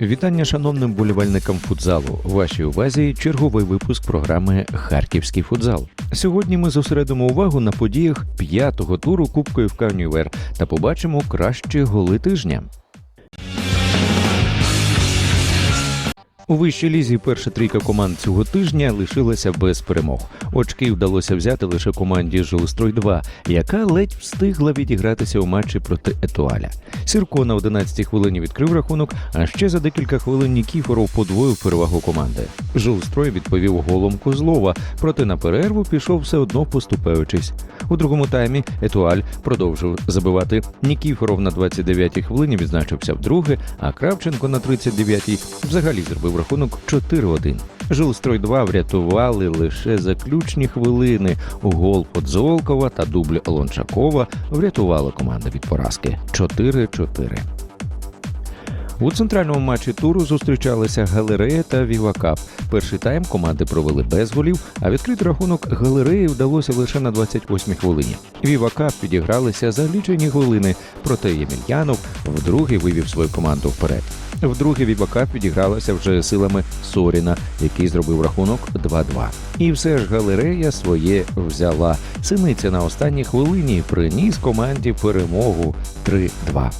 Вітання шановним болівальникам футзалу. Вашій увазі черговий випуск програми Харківський футзал. Сьогодні ми зосередимо увагу на подіях п'ятого туру Кубку ФК Універ та побачимо кращі голи тижня. У вищій лізі перша трійка команд цього тижня лишилася без перемог. Очки вдалося взяти лише команді Жилстрой 2 яка ледь встигла відігратися у матчі проти Етуаля. Сірко на 11-й хвилині відкрив рахунок, а ще за декілька хвилин Нікіфоров подвоїв перевагу команди. Жилстрой відповів голом Козлова, проте на перерву пішов все одно поступаючись. У другому таймі Етуаль продовжив забивати. Нікіфоров на 29-й хвилині відзначився вдруге, а Кравченко на 39-й взагалі зробив рахунок 4-1. Жилстрой 2 врятували лише заключні хвилини. Гол Подзолкова та дубль Лончакова врятували команду від поразки 4-4. У центральному матчі туру зустрічалися Галерея та Вівакап. Перший тайм команди провели без голів, а відкритий рахунок галереї вдалося лише на 28-й хвилині. Вівакап підігралися за лічені хвилини, проте Ємельянов вдруге вивів свою команду вперед. Вдруге Вібака підігралася вже силами Соріна, який зробив рахунок 2-2. І все ж галерея своє взяла. Синиця на останній хвилині приніс команді перемогу 3-2.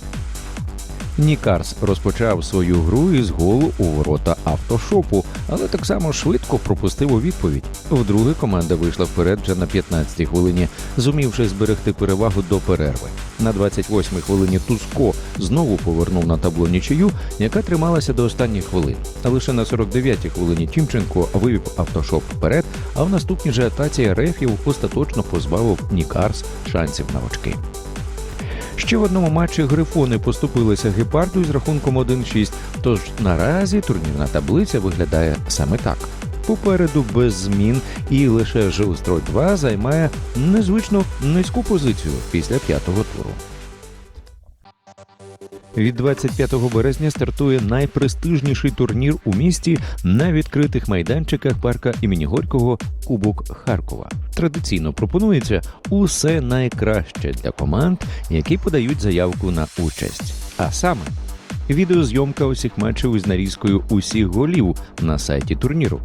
Нікарс розпочав свою гру із голу у ворота автошопу, але так само швидко пропустив у відповідь. Вдруге команда вийшла вперед вже на 15-й хвилині, зумівши зберегти перевагу до перерви. На 28-й хвилині Туско знову повернув на табло нічию, яка трималася до останніх хвилин. А лише на 49-й хвилині Тімченко вивів автошоп вперед, а в наступній же атаці Рефів остаточно позбавив Нікарс шансів на очки. Ще в одному матчі грифони поступилися гепарду із рахунком 1-6, Тож наразі турнірна таблиця виглядає саме так. Попереду без змін, і лише Жилстрой 2 займає незвично низьку позицію після п'ятого туру. Від 25 березня стартує найпрестижніший турнір у місті на відкритих майданчиках парка імені Горького Кубок Харкова. Традиційно пропонується усе найкраще для команд, які подають заявку на участь. А саме відеозйомка усіх матчів із нарізкою усіх голів на сайті турніру,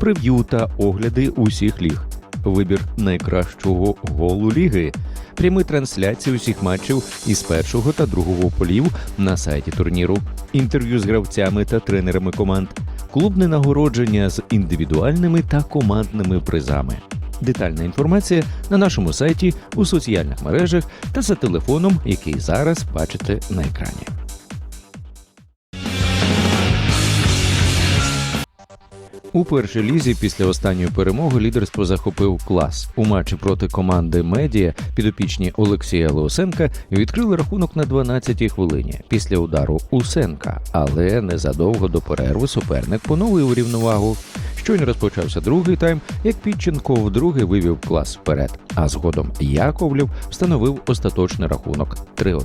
прев'ю та огляди усіх ліг, вибір найкращого голу ліги, прямі трансляції усіх матчів із першого та другого полів на сайті турніру, інтерв'ю з гравцями та тренерами команд, клубне нагородження з індивідуальними та командними призами. Детальна інформація на нашому сайті, у соціальних мережах та за телефоном, який зараз бачите на екрані. У першій лізі після останньої перемоги лідерство захопив клас. У матчі проти команди Медіа підопічні Олексія Леосенка відкрили рахунок на 12-й хвилині після удару Усенка, але незадовго до перерви суперник поновив рівновагу. Щойно розпочався другий тайм, як Підченко вдруге вивів клас вперед, а згодом Яковлів встановив остаточний рахунок 3-1.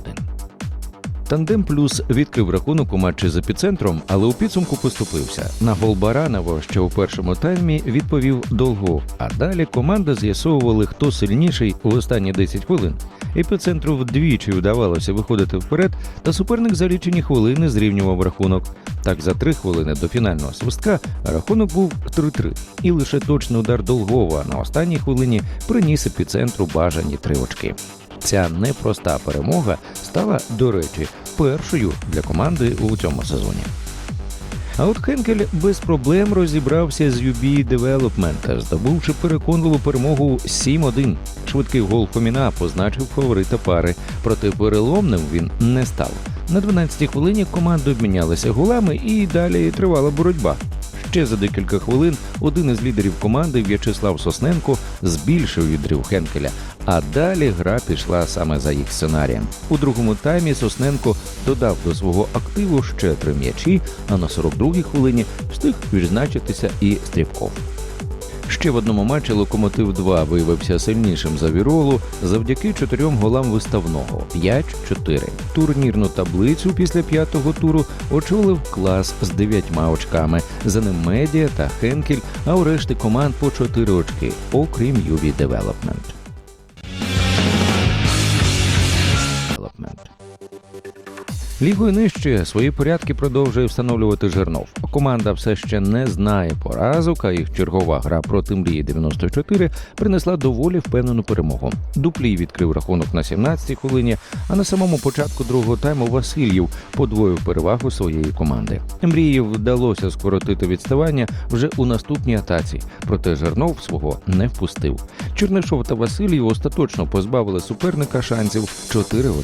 Тандем плюс відкрив рахунок у матчі з епіцентром, але у підсумку поступився. На гол Баранова, що у першому таймі відповів Долгов. А далі команда з'ясовували, хто сильніший у останні 10 хвилин. Епіцентру вдвічі вдавалося виходити вперед, та суперник за лічені хвилини зрівнював рахунок. Так, за три хвилини до фінального свистка рахунок був 3-3. І лише точний удар Долгова на останній хвилині приніс епіцентру бажані три очки. Ця непроста перемога стала, до речі, першою для команди у цьому сезоні. А от Хенкель без проблем розібрався з UB Development, здобувши переконливу перемогу 7-1. Швидкий гол Фоміна позначив фаворита пари, проте переломним він не став. На 12-й хвилині команди обмінялися голами і далі тривала боротьба. Ще за декілька хвилин один із лідерів команди В'ячеслав Сосненко збільшив відрив Хенкеля, а далі гра пішла саме за їх сценарієм. У другому таймі Сосненко додав до свого активу ще три м'ячі, а на 42-й хвилині встиг відзначитися і Стрібков. Ще в одному матчі Локомотив 2 виявився сильнішим за Віролу завдяки чотирьом голам виставного 5-4. Турнірну таблицю після п'ятого туру очолив клас з дев'ятьма очками. За ним медіа та Хенкель, а у решти команд по чотири очки, окрім Юві Девелопмент. Лігою нижче свої порядки продовжує встановлювати Жернов. Команда все ще не знає поразок, а їх чергова гра проти мрії 94 принесла доволі впевнену перемогу. Дуплій відкрив рахунок на 17-й хвилині, а на самому початку другого тайму Васильєв подвоїв перевагу своєї команди. Мрії вдалося скоротити відставання вже у наступній атаці, проте Жернов свого не впустив. Чернишов та Васильєв остаточно позбавили суперника шансів 4-1.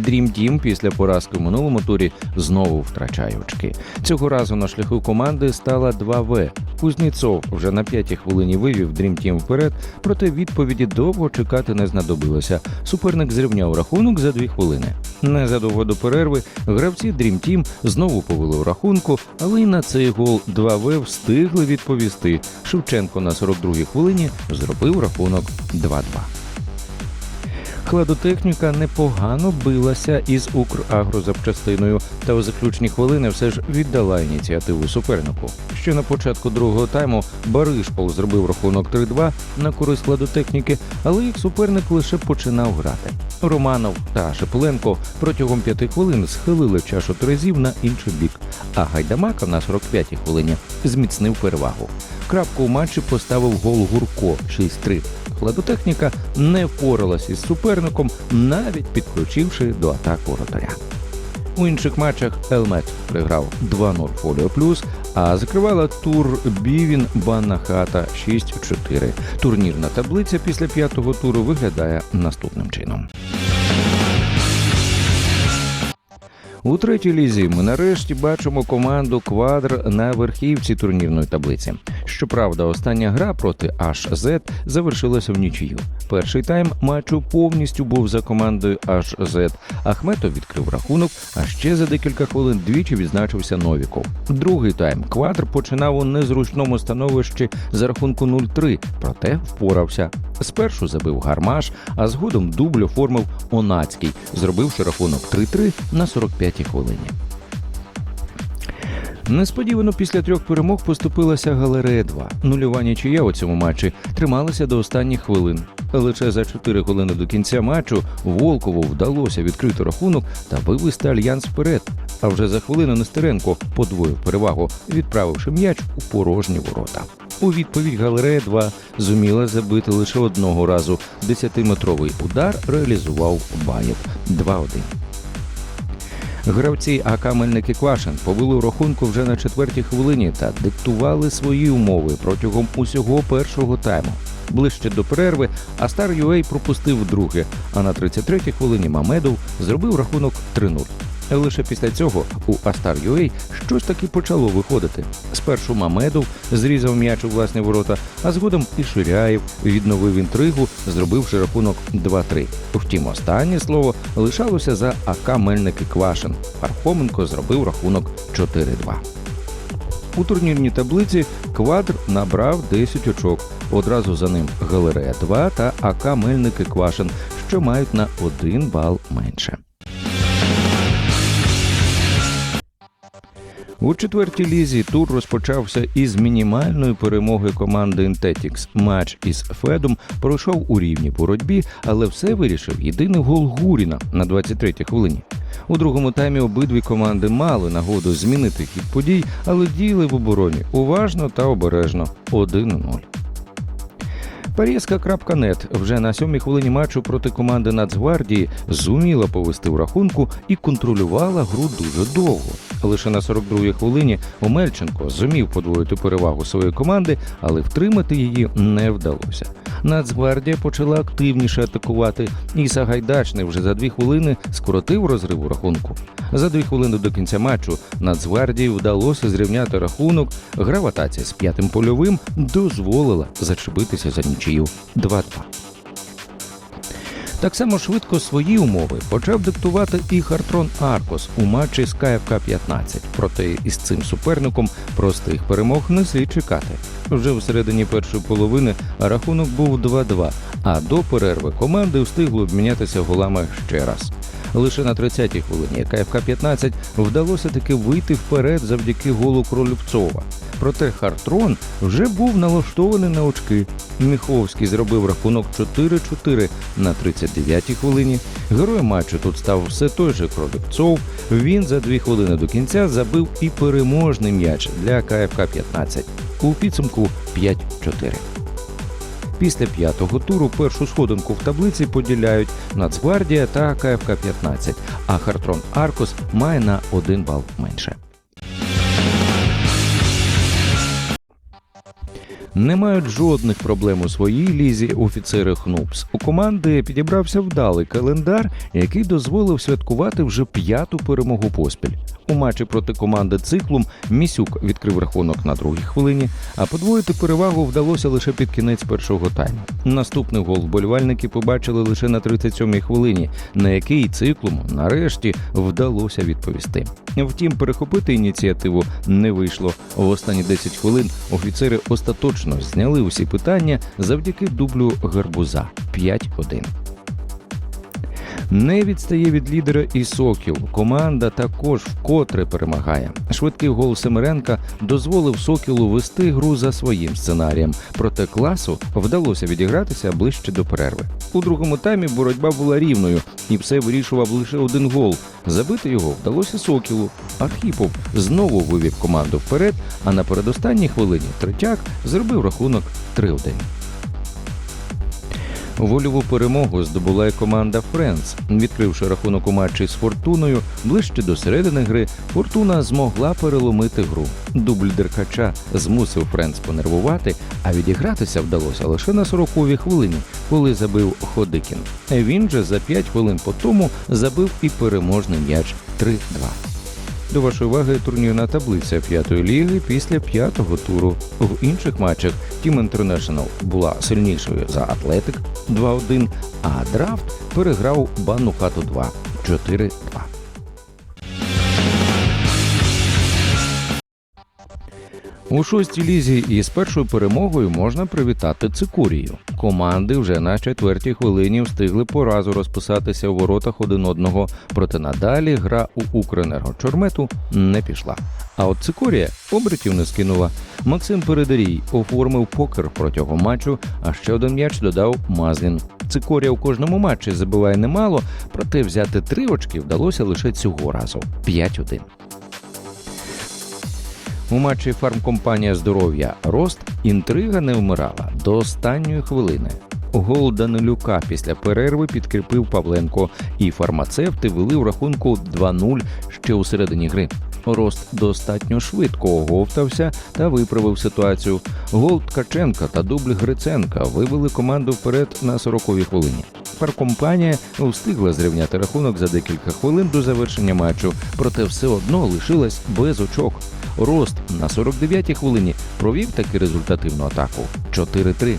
Дрім Тім після поразки в минулому турі знову втрачає очки. Цього разу на шляху команди стала 2В. Кузніцов вже на п'ятій хвилині вивів Дрім Тім вперед, проте відповіді довго чекати не знадобилося. Суперник зрівняв рахунок за дві хвилини. Незадовго до перерви гравці Дрім Тім знову повели в рахунку, але й на цей гол 2В встигли відповісти. Шевченко на 42-й хвилині зробив рахунок 2-2. Хладотехніка непогано билася із Украгрозапчастиною, та у заключні хвилини все ж віддала ініціативу супернику. Ще на початку другого тайму Баришпол зробив рахунок 3-2 на користь хладотехніки, але їх суперник лише починав грати. Романов та Шепеленко протягом п'яти хвилин схилили чашу терезів на інший бік, а Гайдамака на 45-й хвилині зміцнив перевагу. Крапку у матчі поставив гол Гурко 6-3. Хладотехніка не впоралась із суперником, навіть підключивши до атак воротаря. У інших матчах Елмет приграв 2-0 Фоліо Плюс, а закривала тур Бівін Банахата 6-4. Турнірна таблиця після п'ятого туру виглядає наступним чином. У третій лізі ми нарешті бачимо команду Квадр на верхівці турнірної таблиці. Щоправда, остання гра проти HZ завершилася в нічию. Перший тайм матчу повністю був за командою HZ. Ахметов відкрив рахунок, а ще за декілька хвилин двічі відзначився Новіков. Другий тайм Квадр починав у незручному становищі за рахунку 0-3, проте впорався. Спершу забив гармаш, а згодом дубль оформив Онацький, зробивши рахунок 3-3 на 45-й хвилині. Несподівано після трьох перемог поступилася галерея 2 Нульова нічия у цьому матчі трималася до останніх хвилин. Лише за 4 хвилини до кінця матчу Волкову вдалося відкрити рахунок та вивести альянс вперед. А вже за хвилину Нестеренко подвоїв перевагу, відправивши м'яч у порожні ворота. У відповідь галерея 2 зуміла забити лише одного разу. 10-метровий удар реалізував Баєв 2-1. Гравці АК Мельники Квашин повели рахунку вже на четвертій хвилині та диктували свої умови протягом усього першого тайму. Ближче до перерви Астар Юей пропустив друге, а на 33-й хвилині Мамедов зробив рахунок 3-0. Лише після цього у Астар Юей щось таки почало виходити. Спершу Мамедов зрізав м'яч у власні ворота, а згодом і Ширяєв відновив інтригу, зробивши рахунок 2-3. Втім, останнє слово лишалося за АК Мельники Квашин. Пархоменко зробив рахунок 4-2. У турнірній таблиці Квадр набрав 10 очок. Одразу за ним Галерея 2 та АК Мельники Квашин, що мають на 1 бал менше. У четвертій лізі тур розпочався із мінімальної перемоги команди Intetix. Матч із Федом пройшов у рівній боротьбі, але все вирішив єдиний гол Гуріна на 23-й хвилині. У другому таймі обидві команди мали нагоду змінити хід подій, але діяли в обороні уважно та обережно 1-0. Парізка.нет вже на сьомій хвилині матчу проти команди Нацгвардії зуміла повести в рахунку і контролювала гру дуже довго. Лише на 42-й хвилині Омельченко зумів подвоїти перевагу своєї команди, але втримати її не вдалося. Нацгвардія почала активніше атакувати, і Сагайдачний вже за дві хвилини скоротив розрив у рахунку. За дві хвилини до кінця матчу Нацгвардії вдалося зрівняти рахунок. Гра в атаці з п'ятим польовим дозволила зачепитися за нічию 2-2. Так само швидко свої умови почав диктувати і Хартрон Аркос у матчі з КФК 15. Проте із цим суперником простих перемог не слід чекати. Вже в середині першої половини рахунок був 2-2, а до перерви команди встигли обмінятися голами ще раз. Лише на 30-й хвилині КФК 15 вдалося таки вийти вперед завдяки голу Кролюбцова. Проте Хартрон вже був налаштований на очки. Міховський зробив рахунок 4-4 на 39-й хвилині. Героєм матчу тут став все той же Кролюбцов. Він за дві хвилини до кінця забив і переможний м'яч для КФК 15 у підсумку 5-4. Після п'ятого туру першу сходинку в таблиці поділяють Нацгвардія та КФК 15, а Хартрон Аркос має на один бал менше. Не мають жодних проблем у своїй лізі офіцери ХНУПС. У команди підібрався вдалий календар, який дозволив святкувати вже п'яту перемогу поспіль. У матчі проти команди Циклум Місюк відкрив рахунок на другій хвилині, а подвоїти перевагу вдалося лише під кінець першого тайму. Наступний гол вболівальники побачили лише на 37-й хвилині, на який циклум нарешті вдалося відповісти. Втім, перехопити ініціативу не вийшло. В останні 10 хвилин офіцери остаточно зняли усі питання завдяки дублю гарбуза 5-1. Не відстає від лідера і Сокіл. Команда також вкотре перемагає. Швидкий гол Семеренка дозволив Сокілу вести гру за своїм сценарієм. Проте класу вдалося відігратися ближче до перерви. У другому таймі боротьба була рівною, і все вирішував лише один гол. Забити його вдалося Сокілу. Архіпов знову вивів команду вперед. А на передостанній хвилині третяк зробив рахунок 3-1. Вольову перемогу здобула й команда Френц. Відкривши рахунок у матчі з Фортуною, ближче до середини гри Фортуна змогла переломити гру. Дубль Деркача змусив Френц понервувати, а відігратися вдалося лише на 40-й хвилині, коли забив Ходикін. Він же за 5 хвилин по тому забив і переможний м'яч 3-2. До вашої уваги турнірна таблиця п'ятої ліги після п'ятого туру. В інших матчах Team International була сильнішою за Атлетик 2-1, а драфт переграв бану Хату 2 4-2. У шостій лізі із першою перемогою можна привітати Цикурію. Команди вже на четвертій хвилині встигли по разу розписатися у воротах один одного, проте надалі гра у Укренергочормету не пішла. А от Цикурія обертів не скинула. Максим Передарій оформив покер протягом матчу, а ще один м'яч додав Мазлін. Цикорія у кожному матчі забиває немало, проте взяти три очки вдалося лише цього разу 5-1. У матчі фармкомпанія здоров'я Рост інтрига не вмирала до останньої хвилини. Гол Данилюка після перерви підкріпив Павленко, і фармацевти вели в рахунку 2-0 ще у середині гри. Рост достатньо швидко оговтався та виправив ситуацію. Гол Ткаченка та дубль Гриценка вивели команду вперед на 40-й хвилині. Фаркомпанія встигла зрівняти рахунок за декілька хвилин до завершення матчу, проте все одно лишилась без очок. Рост на 49-й хвилині провів таки результативну атаку 4-3.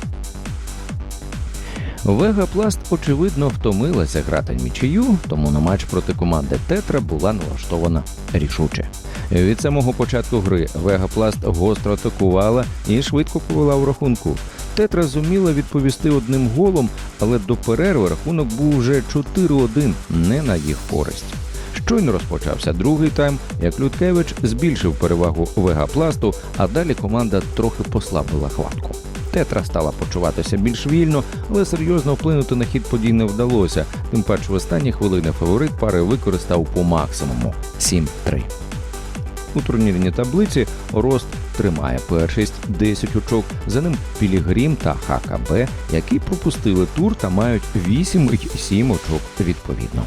Вегапласт, очевидно, втомилася грати нічию, тому на матч проти команди Тетра була налаштована рішуче. Від самого початку гри Вегапласт гостро атакувала і швидко повела в рахунку. Тетра зуміла відповісти одним голом, але до перерви рахунок був вже 4-1, не на їх користь. Щойно розпочався другий тайм, як Людкевич збільшив перевагу Вегапласту, а далі команда трохи послабила хватку. Тетра стала почуватися більш вільно, але серйозно вплинути на хід подій не вдалося. Тим паче в останні хвилини фаворит пари використав по максимуму 7-3. У турнірній таблиці Рост тримає першість 10 очок. За ним Пілігрім та ХКБ, які пропустили тур та мають 8 і 7 очок відповідно.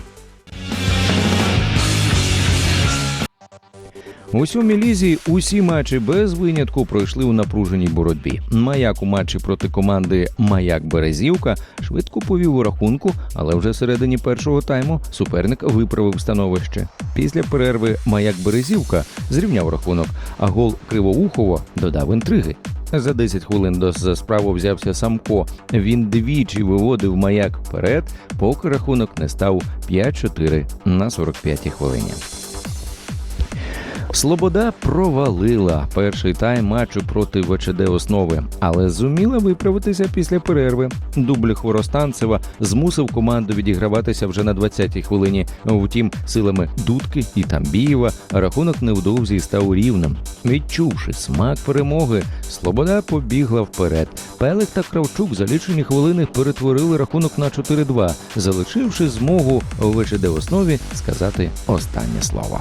У сьомій лізі усі матчі без винятку пройшли у напруженій боротьбі. Маяк у матчі проти команди Маяк Березівка швидко повів у рахунку, але вже середині першого тайму суперник виправив становище. Після перерви Маяк Березівка зрівняв рахунок, а гол Кривоухова додав інтриги. За 10 хвилин до за справу взявся Самко. Він двічі виводив маяк вперед, поки рахунок не став 5-4 на 45-й хвилині. Слобода провалила перший тайм матчу проти ВЧД основи, але зуміла виправитися після перерви. Дубль Хворостанцева змусив команду відіграватися вже на 20-й хвилині. Втім, силами Дудки і Тамбієва рахунок невдовзі став рівним. Відчувши смак перемоги, Слобода побігла вперед. Пелик та Кравчук за лічені хвилини перетворили рахунок на 4-2, залишивши змогу ВЧД основі сказати останнє слово.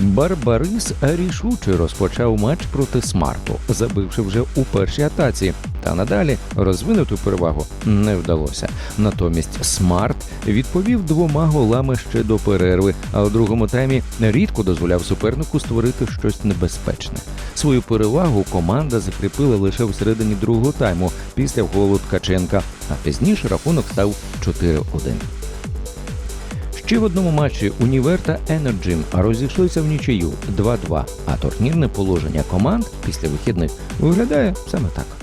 Барбарис рішуче розпочав матч проти Смарту, забивши вже у першій атаці. Та надалі розвинуту перевагу не вдалося. Натомість Смарт відповів двома голами ще до перерви, а у другому таймі рідко дозволяв супернику створити щось небезпечне. Свою перевагу команда закріпила лише в середині другого тайму після голу Ткаченка, а пізніше рахунок став 4-1. Ще в одному матчі Універ та Енерджі розійшлися в нічию 2-2, а турнірне положення команд після вихідних виглядає саме так.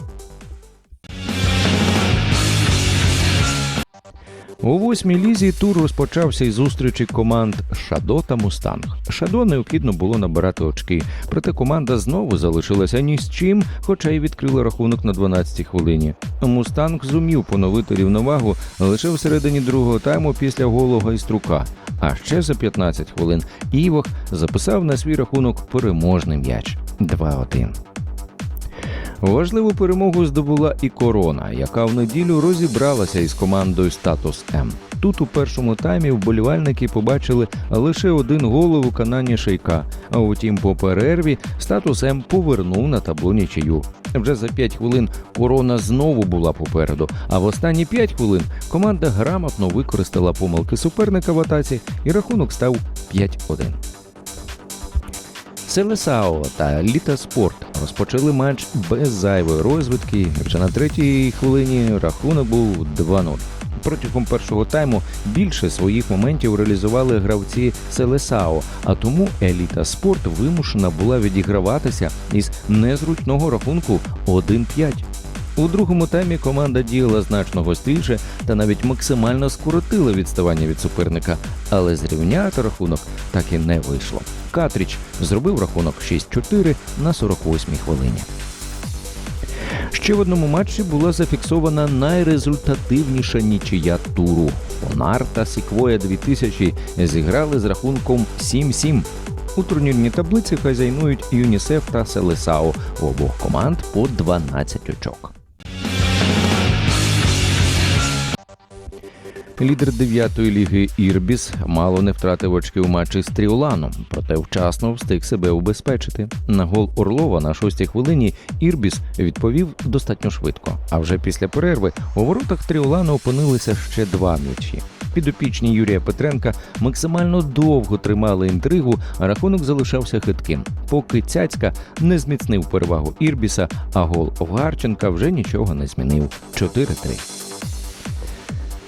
У восьмій лізі тур розпочався із зустрічі команд Шадо та Мустанг. Шадо необхідно було набирати очки, проте команда знову залишилася ні з чим, хоча й відкрила рахунок на 12-й хвилині. Мустанг зумів поновити рівновагу лише в середині другого тайму після голу Гайструка. А ще за 15 хвилин Івох записав на свій рахунок переможний м'яч 2-1. Важливу перемогу здобула і корона, яка в неділю розібралася із командою Статус М. Тут у першому таймі вболівальники побачили лише один гол у виконанні шейка. А утім, по перерві статус М повернув на табло нічию. Вже за 5 хвилин корона знову була попереду. А в останні 5 хвилин команда грамотно використала помилки суперника в атаці, і рахунок став 5-1. Селесао та Літа Спорт розпочали матч без зайвої розвитки. Вже на третій хвилині рахунок був 2-0. Протягом першого тайму більше своїх моментів реалізували гравці Селесао, а тому еліта спорт вимушена була відіграватися із незручного рахунку 1-5. У другому таймі команда діяла значно гостріше та навіть максимально скоротила відставання від суперника, але зрівняти рахунок так і не вийшло. Катріч зробив рахунок 6-4 на 48-й хвилині. Ще в одному матчі була зафіксована найрезультативніша нічия туру. Фонар та Сіквоя 2000 зіграли з рахунком 7-7. У турнірній таблиці хазяйнують ЮНІСЕФ та Селесао у обох команд по 12 очок. Лідер дев'ятої ліги Ірбіс мало не втратив очки в матчі з Тріоланом, проте вчасно встиг себе убезпечити. На гол Орлова на шостій хвилині Ірбіс відповів достатньо швидко. А вже після перерви у воротах Тріолану опинилися ще два м'ячі. Підопічні Юрія Петренка максимально довго тримали інтригу, а рахунок залишався хитким. Поки цяцька не зміцнив перевагу Ірбіса, а гол Овгарченка вже нічого не змінив. 4-3.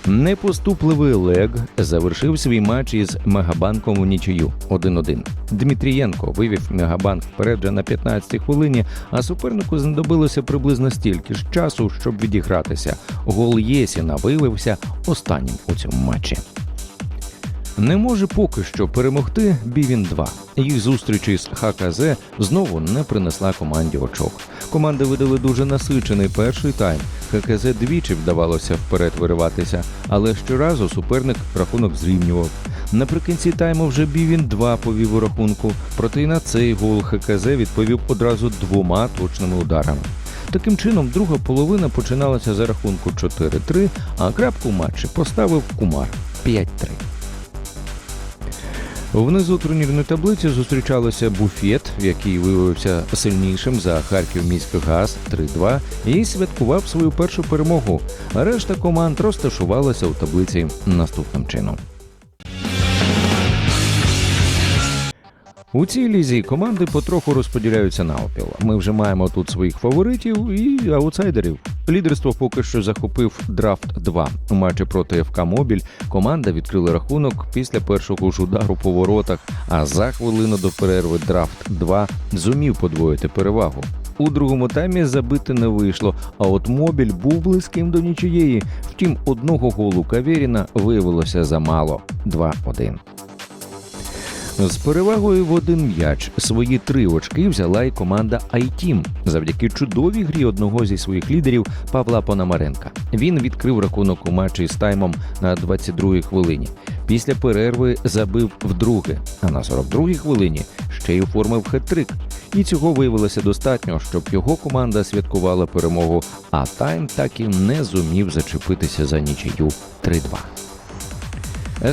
Непоступливий Лег завершив свій матч із Мегабанком у нічию 1-1. Дмитрієнко вивів Мегабанк вперед вже на 15-й хвилині, а супернику знадобилося приблизно стільки ж часу, щоб відігратися. Гол Єсіна виявився останнім у цьому матчі. Не може поки що перемогти Бівін 2 Їх зустріч із ХКЗ знову не принесла команді очок. Команди видали дуже насичений перший тайм. ХКЗ двічі вдавалося вперед вириватися, але щоразу суперник рахунок зрівнював. Наприкінці тайму вже Бівін 2 повів у рахунку, проте й на цей гол ХКЗ відповів одразу двома точними ударами. Таким чином, друга половина починалася за рахунку 4-3, а крапку матчі поставив Кумар 5-3. Внизу турнірної таблиці зустрічалися буфет, який виявився сильнішим за Харків міськгаз 3-2 і святкував свою першу перемогу. Решта команд розташувалася у таблиці наступним чином. У цій лізі команди потроху розподіляються навпіл. Ми вже маємо тут своїх фаворитів і аутсайдерів. Лідерство поки що захопив драфт 2 у матчі проти ФК Мобіль. Команда відкрила рахунок після першого ж удару по воротах. А за хвилину до перерви драфт 2 зумів подвоїти перевагу. У другому таймі забити не вийшло. А от мобіль був близьким до нічиєї. Втім, одного голу Кавєріна виявилося замало 2-1. З перевагою в один м'яч свої три очки взяла й команда Айтім завдяки чудовій грі одного зі своїх лідерів Павла Пономаренка. Він відкрив рахунок у матчі з таймом на 22-й хвилині. Після перерви забив вдруге, а на 42-й хвилині ще й оформив хет-трик. І цього виявилося достатньо, щоб його команда святкувала перемогу, а тайм так і не зумів зачепитися за нічию 3-2.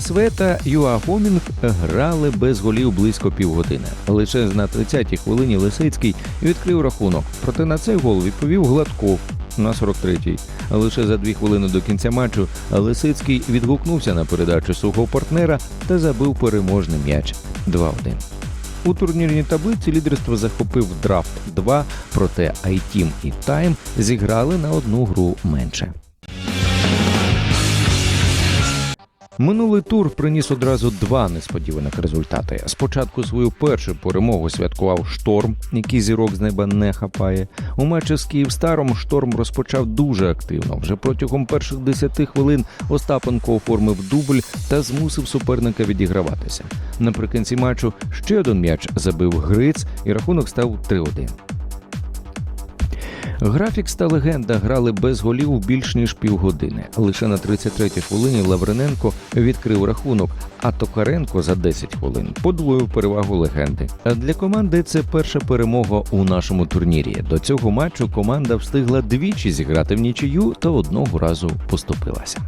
СВ та Юафомінг грали без голів близько півгодини. Лише на 30-й хвилині Лисицький відкрив рахунок. Проте на цей гол відповів Гладков на 43-й. Лише за дві хвилини до кінця матчу Лисицький відгукнувся на передачу свого партнера та забив переможний м'яч 2-1. У турнірній таблиці лідерство захопив драфт 2, проте Айтім і Тайм зіграли на одну гру менше. Минулий тур приніс одразу два несподіваних результати. Спочатку свою першу перемогу святкував шторм, який зірок з неба не хапає. У матчі з Київстаром шторм розпочав дуже активно. Вже протягом перших 10 хвилин Остапенко оформив дубль та змусив суперника відіграватися. Наприкінці матчу ще один м'яч забив Гриць, і рахунок став 3-1. Графікс та легенда грали без голів більш ніж півгодини. Лише на 33-й хвилині Лаврененко відкрив рахунок, а Токаренко за 10 хвилин подвоїв перевагу легенди. Для команди це перша перемога у нашому турнірі. До цього матчу команда встигла двічі зіграти в нічию та одного разу поступилася.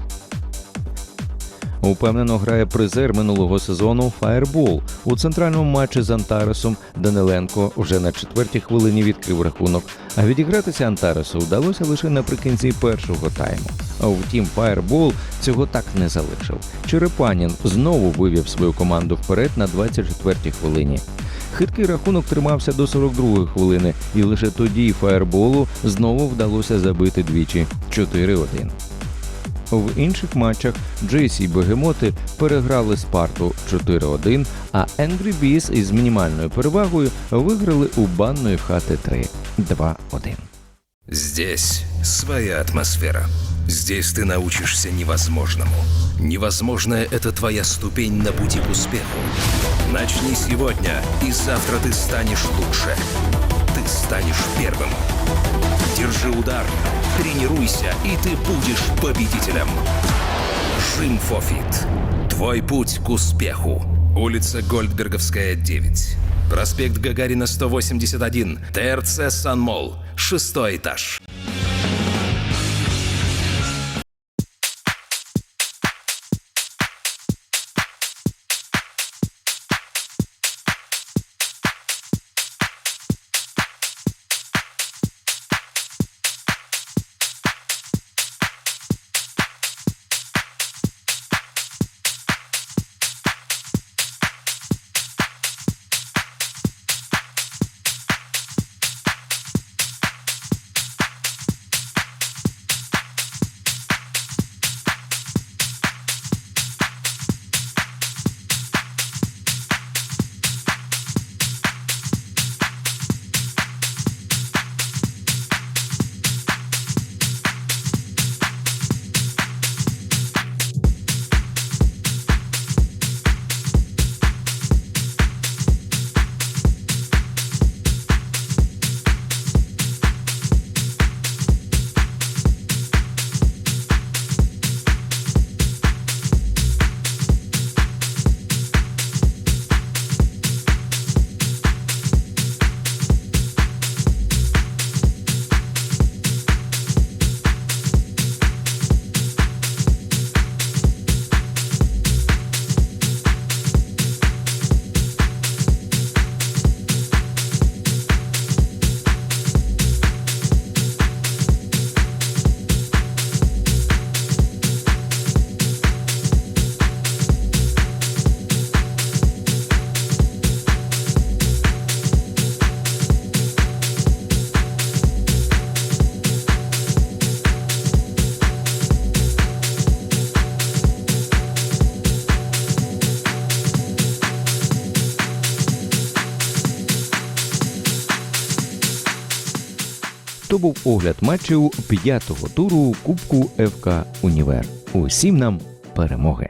Упевнено грає призер минулого сезону Фаєрбол. У центральному матчі з Антаресом Даниленко вже на четвертій хвилині відкрив рахунок. А відігратися Антаресу вдалося лише наприкінці першого тайму. Втім, Фаєрбол цього так не залишив. Черепанін знову вивів свою команду вперед на 24-й хвилині. Хиткий рахунок тримався до 42-ї хвилини, і лише тоді Фаєрболу знову вдалося забити двічі 4-1. В інших матчах JC Бегемоти переграли Спарту 4-1, а Angry Bees із мінімальною перевагою виграли у банної хати 3 2-1. Здесь своя атмосфера. Здесь ты научишься невозможному. Невозможное – это твоя ступень на пути к успеху. Начни сегодня, и завтра ты станешь лучше. Ты станешь первым. Держи удар, Тренируйся, и ты будешь победителем. Жим Фофит. Твой путь к успеху. Улица Гольдберговская, 9. Проспект Гагарина, 181. ТРЦ «Санмол». Шестой этаж. Був огляд матчів п'ятого туру Кубку ФК Універ. Усім нам перемоги!